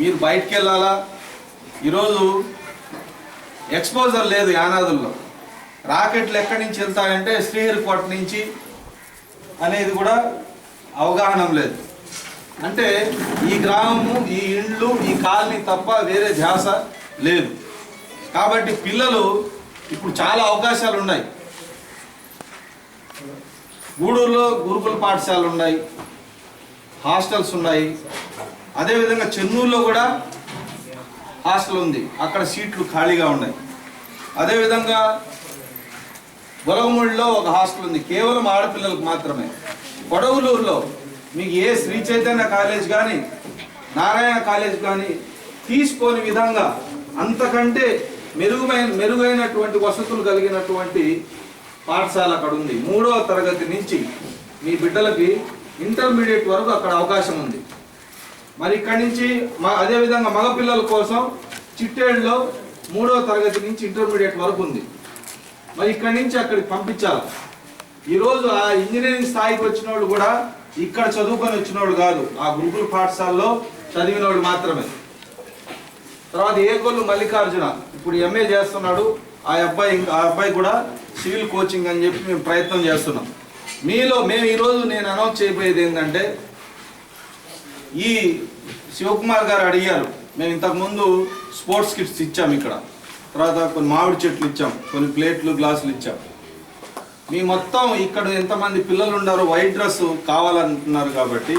మీరు బయటికి వెళ్ళాలా ఈరోజు ఎక్స్పోజర్ లేదు యానాదుల్లో. రాకెట్లు ఎక్కడి నుంచి వెళ్తాయంటే శ్రీహరికోట నుంచి అనేది కూడా అవగాహన లేదు. అంటే ఈ గ్రామము ఈ ఇండ్లు ఈ కాలనీ తప్ప వేరే ధ్యాస లేదు. కాబట్టి పిల్లలు ఇప్పుడు చాలా అవకాశాలు ఉన్నాయి. గూడూరులో గురుకుల పాఠశాలలు ఉన్నాయి. హాస్టల్స్ ఉన్నాయి. అదేవిధంగా చెన్నూరులో కూడా హాస్టల్ ఉంది. అక్కడ సీట్లు ఖాళీగా ఉన్నాయి. అదేవిధంగా గొలగమూడిలో ఒక హాస్టల్ ఉంది. కేవలం ఆడపిల్లలకు మాత్రమే. కొడవలూరులో మీకు ఏ శ్రీ చైతన్య కాలేజ్ కానీ నారాయణ కాలేజ్ కానీ తీసుకోని విధంగా అంతకంటే మెరుగైన మెరుగైనటువంటి వసతులు కలిగినటువంటి పాఠశాల అక్కడ ఉంది. మూడవ తరగతి నుంచి మీ బిడ్డలకి ఇంటర్మీడియట్ వరకు అక్కడ అవకాశం ఉంది. మరి ఇక్కడి నుంచి అదేవిధంగా మగపిల్లల కోసం చిట్టేడులో మూడవ తరగతి నుంచి ఇంటర్మీడియట్ వరకు ఉంది. మరి ఇక్కడి నుంచి అక్కడికి పంపించాలి. ఈరోజు ఆ ఇంజనీరింగ్ స్థాయికి వచ్చిన వాళ్ళు కూడా ఇక్కడ చదువుకొని వచ్చిన వాళ్ళు కాదు ఆ గురుకుల పాఠశాలలో చదివిన వాళ్ళు మాత్రమే. తర్వాత ఏకొల్లు మల్లికార్జున ఇప్పుడు ఎంఏ చేస్తున్నాడు. ఆ అబ్బాయి ఇంకా- ఆ అబ్బాయి కూడా సివిల్ కోచింగ్ అని చెప్పి మేము ప్రయత్నం చేస్తున్నాం. మీలో మేము ఈరోజు నేను అనౌన్స్ చేయబోయేది ఏంటంటే ఈ శివకుమార్ గారు అడిగారు. మేము ఇంతకుముందు స్పోర్ట్స్ కిట్స్ ఇచ్చాం ఇక్కడ. తర్వాత కొన్ని మామిడి చెట్లు ఇచ్చాం కొన్ని ప్లేట్లు గ్లాసులు ఇచ్చాం. మీ మొత్తం ఇక్కడ ఎంతమంది పిల్లలు ఉన్నారో వైట్ డ్రెస్ కావాలంటున్నారు కాబట్టి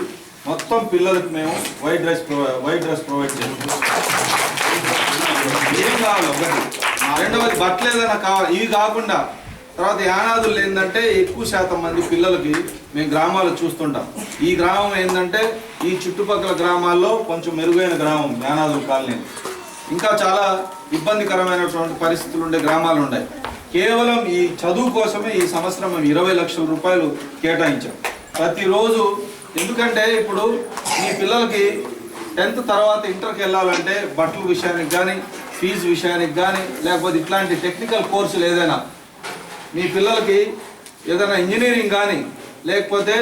మొత్తం పిల్లలకు మేము white dress white dress provide చేస్తాం. ఏం కావాలి ఒకటి? రెండవది బట్టలు ఏదైనా కావాలి. ఇవి కాకుండా తర్వాత యానాదులు ఏంటంటే ఎక్కువ శాతం మంది పిల్లలకి మేము గ్రామాలు చూస్తుంటాం. ఈ గ్రామం ఏంటంటే ఈ చుట్టుపక్కల గ్రామాల్లో కొంచెం మెరుగైన గ్రామం యానాదుల కాలనీ. ఇంకా చాలా ఇబ్బందికరమైనటువంటి పరిస్థితులు ఉండే గ్రామాలు ఉన్నాయి. కేవలం ఈ చదువు కోసమే ఈ సంవత్సరం మేము ఇరవై లక్షల రూపాయలు కేటాయించాం. ప్రతిరోజు ఎందుకంటే ఇప్పుడు మీ పిల్లలకి టెన్త్ తర్వాత ఇంటర్కి వెళ్ళాలంటే బట్టల విషయానికి కానీ ఫీజు విషయానికి కానీ లేకపోతే ఇట్లాంటి టెక్నికల్ కోర్సులు ఏదైనా మీ పిల్లలకి ఏదైనా ఇంజనీరింగ్ కానీ లేకపోతే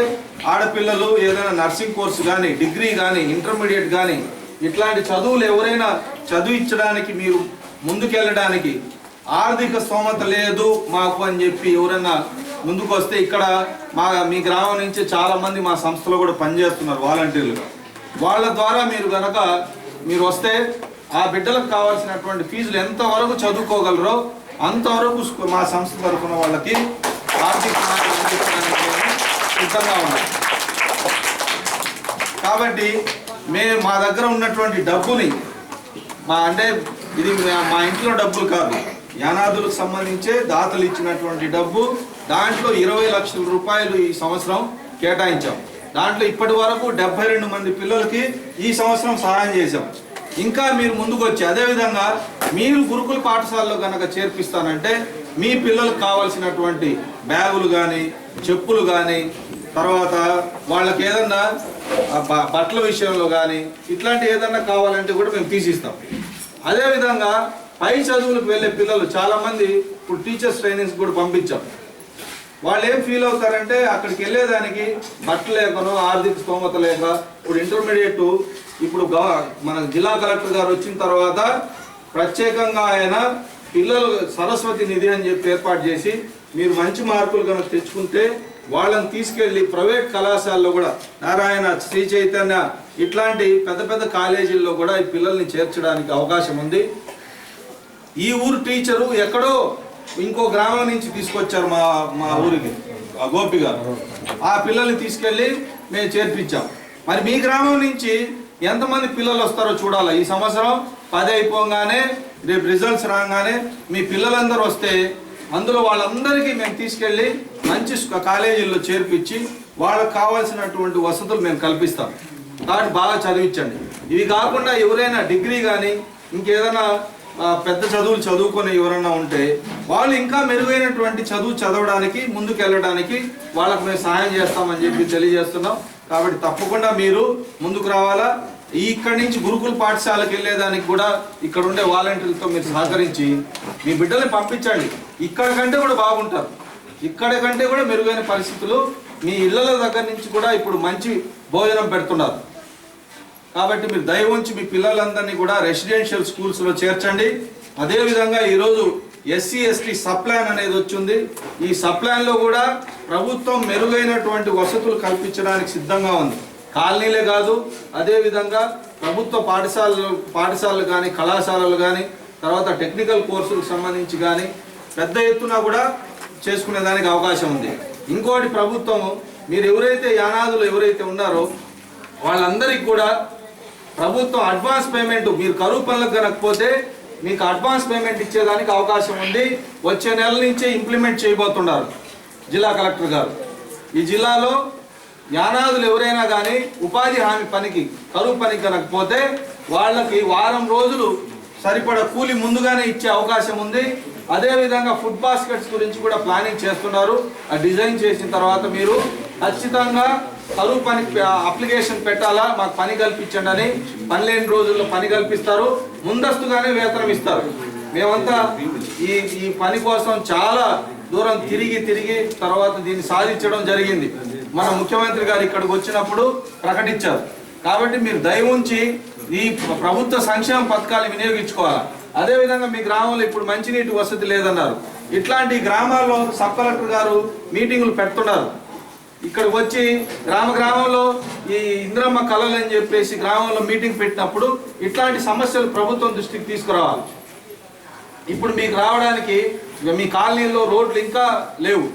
ఆడపిల్లలు ఏదైనా నర్సింగ్ కోర్సు కానీ డిగ్రీ కానీ ఇంటర్మీడియట్ కానీ ఇట్లాంటి చదువులు ఎవరైనా చదివించడానికి మీరు ముందుకెళ్ళడానికి ఆర్థిక స్తోమత లేదు మాకు అని చెప్పి ఎవరైనా ముందుకు వస్తే ఇక్కడ మా మీ గ్రామం నుంచి చాలామంది మా సంస్థలో కూడా పనిచేస్తున్నారు వాలంటీర్లుగా. వాళ్ళ ద్వారా మీరు కనుక మీరు వస్తే ఆ బిడ్డలకు కావాల్సినటువంటి ఫీజులు ఎంతవరకు చదువుకోగలరో అంతవరకు మా సంస్థ తరఫున వాళ్ళకి ఆర్థిక సిద్ధంగా ఉన్నాం. కాబట్టి మేము మా దగ్గర ఉన్నటువంటి డబ్బుని మా అంటే ఇది మా- మా ఇంట్లో డబ్బులు కాదు. యానాదులకు సంబంధించే దాతలు ఇచ్చినటువంటి డబ్బు దాంట్లో ఇరవై లక్షల రూపాయలు ఈ సంవత్సరం కేటాయించాం. దాంట్లో ఇప్పటి వరకు డెబ్బై రెండు మంది పిల్లలకి ఈ సంవత్సరం సహాయం చేశాం. ఇంకా మీరు ముందుకు వచ్చి అదేవిధంగా మీరు గురుకుల పాఠశాలలో కనుక చేర్పిస్తానంటే మీ పిల్లలకు కావాల్సినటువంటి బ్యాగులు కానీ చెప్పులు కానీ తర్వాత వాళ్ళకి ఏదన్నా బట్టల విషయంలో కానీ ఇట్లాంటి ఏదన్నా కావాలంటే కూడా మేము తీసిస్తాం. అదేవిధంగా పై చదువులకు వెళ్ళే పిల్లలు చాలామంది ఇప్పుడు టీచర్స్ ట్రైనింగ్స్ కూడా పంపించాం. వాళ్ళు ఏం ఫీల్ అవుతారంటే అక్కడికి వెళ్ళేదానికి బట్టలు లేకను ఆర్థిక స్తోమత లేక ఇప్పుడు ఇంటర్మీడియట్ ఇప్పుడు మన జిల్లా కలెక్టర్ గారు వచ్చిన తర్వాత ప్రత్యేకంగా ఆయన పిల్లలు సరస్వతి నిధి అని చెప్పి ఏర్పాటు చేసి మీరు మంచి మార్కులు కనుక తెచ్చుకుంటే వాళ్ళని తీసుకెళ్ళి ప్రైవేట్ కళాశాలలో కూడా నారాయణ శ్రీ చైతన్య ఇట్లాంటి పెద్ద పెద్ద కాలేజీల్లో కూడా ఈ పిల్లల్ని చేర్చడానికి అవకాశం ఉంది. ఈ ఊరు టీచరు ఎక్కడో ఇంకో గ్రామం నుంచి తీసుకొచ్చారు మా మా ఊరికి ఆ గోపి గారు. ఆ పిల్లల్ని తీసుకెళ్ళి మేము చేర్పించాం. మరి మీ గ్రామం నుంచి ఎంతమంది పిల్లలు వస్తారో చూడాలి? ఈ సంవత్సరం పది అయిపోగానే రేపు రిజల్ట్స్ రాగానే మీ పిల్లలందరూ వస్తే అందులో వాళ్ళందరికీ మేము తీసుకెళ్ళి మంచి కాలేజీల్లో చేర్పించి వాళ్ళకి కావాల్సినటువంటి వసతులు మేము కల్పిస్తాం. కాబట్టి బాగా చదివించండి. ఇవి కాకుండా ఎవరైనా డిగ్రీ కానీ ఇంకేదైనా పెద్ద చదువులు చదువుకొని ఎవరన్నా ఉంటే వాళ్ళు ఇంకా మెరుగైనటువంటి చదువు చదవడానికి ముందుకు వెళ్ళడానికి వాళ్ళకు మేము సహాయం చేస్తామని చెప్పి తెలియజేస్తున్నాం. కాబట్టి తప్పకుండా మీరు ముందుకు రావాలా? ఇక్కడి నుంచి గురుకుల పాఠశాలకు వెళ్ళేదానికి కూడా ఇక్కడ ఉండే వాలంటీర్లతో మీరు సహకరించి మీ బిడ్డల్ని పంపించండి. ఇక్కడ కంటే కూడా బాగుంటారు. ఇక్కడ కంటే కూడా మెరుగైన పరిస్థితులు మీ ఇళ్ళల దగ్గర నుంచి కూడా ఇప్పుడు మంచి భోజనం పెడుతున్నారు. కాబట్టి మీరు దయ ఉంచి మీ పిల్లలందరినీ కూడా రెసిడెన్షియల్ స్కూల్స్లో చేర్చండి. అదేవిధంగా ఈరోజు ఎస్సీ ఎస్టీ సప్లాన్ అనేది వచ్చింది. ఈ సప్లాన్లో కూడా ప్రభుత్వం మెరుగైనటువంటి వసతులు కల్పించడానికి సిద్ధంగా ఉంది. కాలనీలే కాదు అదేవిధంగా ప్రభుత్వ పాఠశాలలు పాఠశాలలు కానీ కళాశాలలు కానీ తర్వాత టెక్నికల్ కోర్సులకు సంబంధించి కానీ పెద్ద ఎత్తున కూడా చేసుకునేదానికి అవకాశం ఉంది. ఇంకోటి ప్రభుత్వం మీరు ఎవరైతే యానాదులు ఎవరైతే ఉన్నారో వాళ్ళందరికీ కూడా ప్రభుత్వం అడ్వాన్స్ పేమెంట్ మీరు కరువు పనులకు కనకపోతే మీకు అడ్వాన్స్ పేమెంట్ ఇచ్చేదానికి అవకాశం ఉంది. వచ్చే నెల నుంచే ఇంప్లిమెంట్ చేయబోతున్నారు జిల్లా కలెక్టర్ గారు. ఈ జిల్లాలో యానాదులు ఎవరైనా కానీ ఉపాధి హామీ పనికి కరువు పనికి కనకపోతే వాళ్ళకి వారం రోజులు సరిపడ కూలి ముందుగానే ఇచ్చే అవకాశం ఉంది. అదేవిధంగా ఫుడ్ బాస్కెట్స్ గురించి కూడా ప్లానింగ్ చేస్తున్నారు. ఆ డిజైన్ చేసిన తర్వాత మీరు ఖచ్చితంగా కరువు పని అప్లికేషన్ పెట్టాలా? మాకు పని కల్పించండి అని పని లేని రోజుల్లో పని కల్పిస్తారు. ముందస్తుగానే వేతనం ఇస్తారు. మేమంతా ఈ ఈ పని కోసం చాలా దూరం తిరిగి తిరిగి తర్వాత దీన్ని సాధించడం జరిగింది. మన ముఖ్యమంత్రి గారు ఇక్కడికి వచ్చినప్పుడు ప్రకటించారు. కాబట్టి మీరు దయ ఉంచి ఈ ప్రభుత్వ సంక్షేమ పథకాలు వినియోగించుకోవాలి? అదేవిధంగా మీ గ్రామంలో ఇప్పుడు మంచినీటి వసతి లేదన్నారు. ఇట్లాంటి గ్రామాల్లో సబ్ కలెక్టర్ గారు మీటింగులు పెడుతున్నారు. ఇక్కడ వచ్చి గ్రామ గ్రామంలో ఈ ఇంద్రమ్మ కళలు అని చెప్పేసి గ్రామంలో మీటింగ్ పెట్టినప్పుడు ఇట్లాంటి సమస్యలు ప్రభుత్వం దృష్టికి తీసుకురావాలి. ఇప్పుడు మీకు రావడానికి మీ కాలనీలో రోడ్లు ఇంకా లేవు.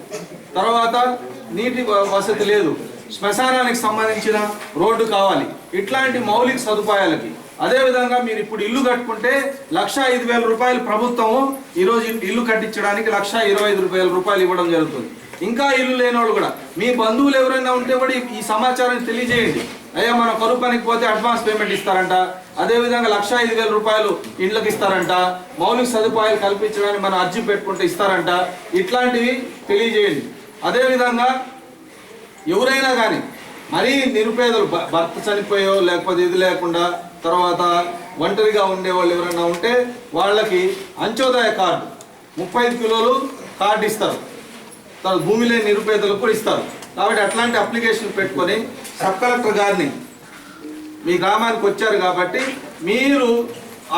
తర్వాత నీటి వ- వసతి లేదు. శ్మశానానికి సంబంధించిన రోడ్డు కావాలి. ఇట్లాంటి మౌలిక సదుపాయాలకి. అదేవిధంగా మీరు ఇప్పుడు ఇల్లు కట్టుకుంటే లక్ష ఐదు వేల రూపాయలు ప్రభుత్వము ఈరోజు ఇల్లు కట్టించడానికి లక్ష ఇరవై ఐదు వేల రూపాయలు ఇవ్వడం జరుగుతుంది. ఇంకా ఇల్లు లేని వాళ్ళు కూడా. మీ బంధువులు ఎవరైనా ఉంటే కూడా ఈ- సమాచారాన్ని తెలియజేయండి. అయ్యా మనం కరువు పనికి పోతే అడ్వాన్స్ పేమెంట్ ఇస్తారంట. అదేవిధంగా లక్ష ఐదు వేల రూపాయలు ఇండ్లకు ఇస్తారంట. మౌలిక సదుపాయాలు కల్పించడానికి మనం అర్జీ పెట్టుకుంటే ఇస్తారంట. ఇట్లాంటివి తెలియజేయండి. అదేవిధంగా ఎవరైనా కానీ మరీ నిరుపేదలు భర్త చనిపోయో లేకపోతే ఇది లేకుండా తర్వాత ఒంటరిగా ఉండే వాళ్ళు ఎవరైనా ఉంటే వాళ్ళకి అంత్యోదయ కార్డు ముప్పై ఐదు కిలోలు కార్డు ఇస్తారు. తర్వాత భూమి లేని నిరుపేదలకు కూడా ఇస్తారు. కాబట్టి అట్లాంటి అప్లికేషన్ పెట్టుకొని సబ్ కలెక్టర్ గారిని మీ గ్రామానికి వచ్చారు కాబట్టి మీరు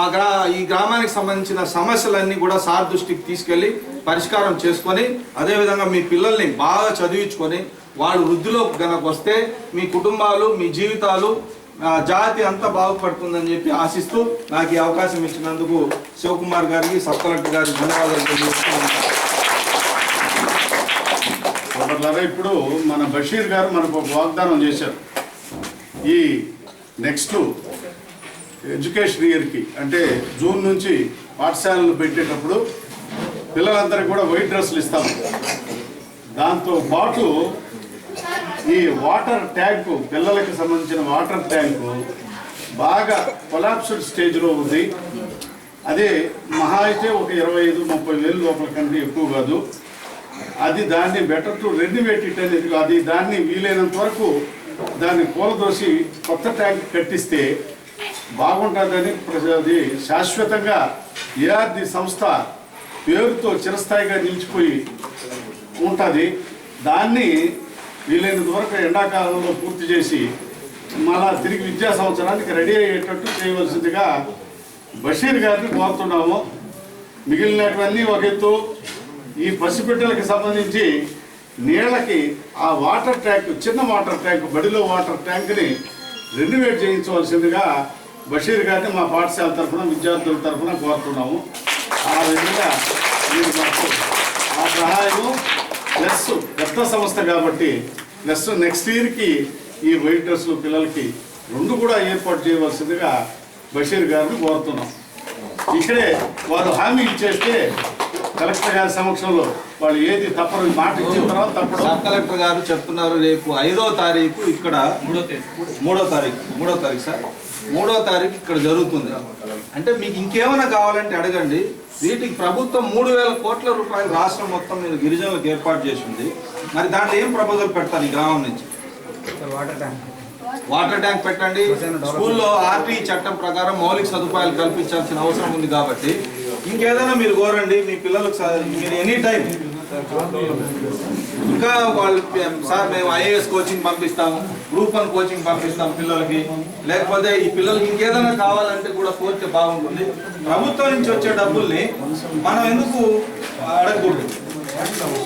ఆ గ్రా ఈ గ్రామానికి సంబంధించిన సమస్యలన్నీ కూడా సార్ దృష్టికి తీసుకెళ్ళి పరిష్కారం చేసుకొని అదేవిధంగా మీ పిల్లల్ని బాగా చదివించుకొని వాళ్ళు వృద్ధిలో కనుక వస్తే మీ కుటుంబాలు మీ జీవితాలు జాతి అంతా బాగుపడుతుందని చెప్పి ఆశిస్తూ నాకు ఈ అవకాశం ఇచ్చినందుకు శివకుమార్ గారికి సబ్ కలెక్టర్ గారికి ధన్యవాదాలు తెలియజేస్తున్నాను. సోదరులారా ఇప్పుడు మన బషీర్ గారు మనకు ఒక వాగ్దానం చేశారు. ఈ నెక్స్ట్ ఎడ్యుకేషన్ ఇయర్కి అంటే జూన్ నుంచి పాఠశాలలు పెట్టేటప్పుడు పిల్లలందరికీ కూడా వైట్ డ్రెస్సులు ఇస్తాము దాంతో పాటు ఈ వాటర్ ట్యాంకు పిల్లలకి సంబంధించిన వాటర్ ట్యాంకు బాగా కొలాప్స్డ్ స్టేజ్లో ఉంది. అదే మహా అయితే ఒక ఇరవై ఐదు ముప్పై వేలు లోపల కంటే ఎక్కువ కాదు. అది దాన్ని బెటర్ టు రెన్యువేట్ ఇట్ అనేది అది దాన్ని వీలైనంత వరకు దాన్ని కూలదోసి కొత్త ట్యాంక్ కట్టిస్తే బాగుంటుందని ప్ర- అది శాశ్వతంగా ఏఆర్ది సంస్థ పేరుతో చిరస్థాయిగా నిలిచిపోయి ఉంటుంది. దాన్ని వీలైనంత వరకు ఎండాకాలంలో పూర్తి చేసి మళ్ళా తిరిగి విద్యా సంవత్సరానికి రెడీ అయ్యేటట్టు చేయవలసిందిగా బషీర్ గారిని కోరుతున్నాము. మిగిలినటువన్నీ ఒక ఎత్తు ఈ పసిబిడ్డలకు సంబంధించి నీళ్ళకి ఆ వాటర్ ట్యాంక్ చిన్న వాటర్ ట్యాంక్ బడిలో వాటర్ ట్యాంక్ని రెన్యువేట్ చేయించవలసిందిగా బషీర్ గారిని మా పాఠశాల తరఫున విద్యార్థుల తరఫున కోరుతున్నాము. ఆ విధంగా మీరు మాకు ఆ సహాయము ప్లస్ పెద్ద సంస్థ కాబట్టి ప్లస్ నెక్స్ట్ ఇయర్కి ఈ వైట్ డ్రెస్లు పిల్లలకి రెండు కూడా ఏర్పాటు చేయవలసిందిగా బషీర్ గారిని కోరుతున్నాం. ఇక్కడే వారు హామీ ఇచ్చేస్తే కలెక్టర్ గారి సమక్షంలో వాళ్ళు ఏది తప్పరు మాట ఇచ్చిన తర్వాత తప్పడం. సబ్ కలెక్టర్ గారు చెప్తున్నారు రేపు ఐదో తారీఖు ఇక్కడ మూడో తారీఖు మూడో తారీఖు సార్. మూడో తారీఖు ఇక్కడ జరుగుతుంది. అంటే మీకు ఇంకేమైనా కావాలంటే అడగండి. వీటికి ప్రభుత్వం మూడు వేల కోట్ల రూపాయలు రాష్ట్రం మొత్తం మీద గిరిజనులకు ఏర్పాటు చేసింది. మరి దాంట్లో ఏం ప్రపోజల్ పెడతారు ఈ గ్రామం నుంచి? Water tank. వాటర్ ట్యాంక్ పెట్టండి. స్కూల్లో ఆర్టీ చట్టం ప్రకారం మౌలిక సదుపాయాలు కల్పించాల్సిన అవసరం ఉంది కాబట్టి ఇంకేదైనా మీరు కోరండి మీ పిల్లలకు మీరు ఎనీ టైం ఇంకా వాళ్ళు సార్ మేము ఐఏఎస్ కోచింగ్ పంపిస్తాము గ్రూప్ వన్ కోచింగ్ పంపిస్తాం పిల్లలకి. లేకపోతే ఈ పిల్లలకి ఇంకేదైనా కావాలంటే కూడా కోరితే బాగుంటుంది. ప్రభుత్వం నుంచి వచ్చే డబ్బుల్ని మనం ఎందుకు అడగకూడదు?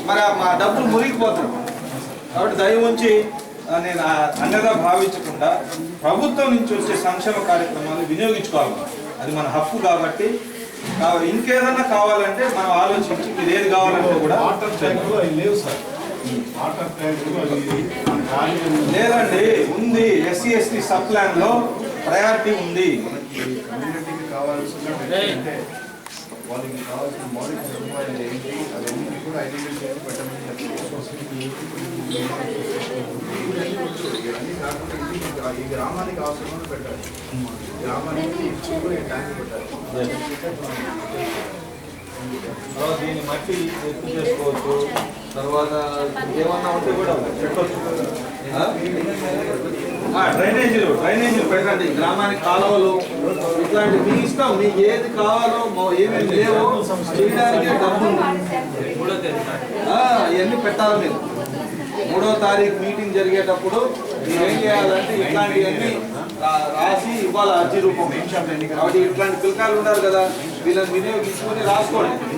మరి మా డబ్బులు మురిగిపోతాయి. కాబట్టి దయ ఉంచి నేను ఆ అండగా భావించకుండా ప్రభుత్వం నుంచి వచ్చే సంక్షేమ కార్యక్రమాలు వినియోగించుకోవాలి. అది మన హక్కు కాబట్టి. ఇంకేదన్నా కావాలంటే మనం ఆలోచించి మీరు ఏది కావాలంటే కూడా వాటర్ ట్యాంకులు అవి లేవు సార్. వాటర్ ట్యాంకులు అవి. లేదండి ఉంది ఎస్సీ ఎస్టీ సబ్ ప్లాన్లో ప్రయారిటీ ఉంది. కమ్యూనిటీకి కావాల్సిన అంటే వాళ్ళకి కావాల్సిన మౌలిక సదుపాయాలు ఏంటి? అవన్నీ కూడా ఐడెంటిఫై చేసి పెట్టమని ఇవన్నీ కాకుండా ఈ గ్రామానికి అవసరం పెట్టాలి. గ్రామానికి ట్యాంక్ పెట్టాలి. దీన్ని మట్టి ఎక్కువ చేసుకోవచ్చు. తర్వాత ఏమన్నా ఉంటే కూడా చెప్పచ్చు ఆ? డ్రైనేజీలు డ్రైనేజీలు పెట్టండి గ్రామానికి కాలువలు ఇట్లాంటి మీ ఇష్టం మీకు ఏది కావాలో ఏమేమి లేవో చేయడానికి డబ్బు ఇవన్నీ పెట్టాలి మీరు. మూడో తారీఖు మీటింగ్ జరిగేటప్పుడు మీరు ఏం చేయాలంటే ఇట్లాంటివన్నీ రాసి ఇవ్వాలి అర్జీ రూపం కాబట్టి ఇట్లాంటి పిల్లకాయలు ఉన్నారు కదా వీళ్ళని వినియోగించుకొని రాసుకోండి.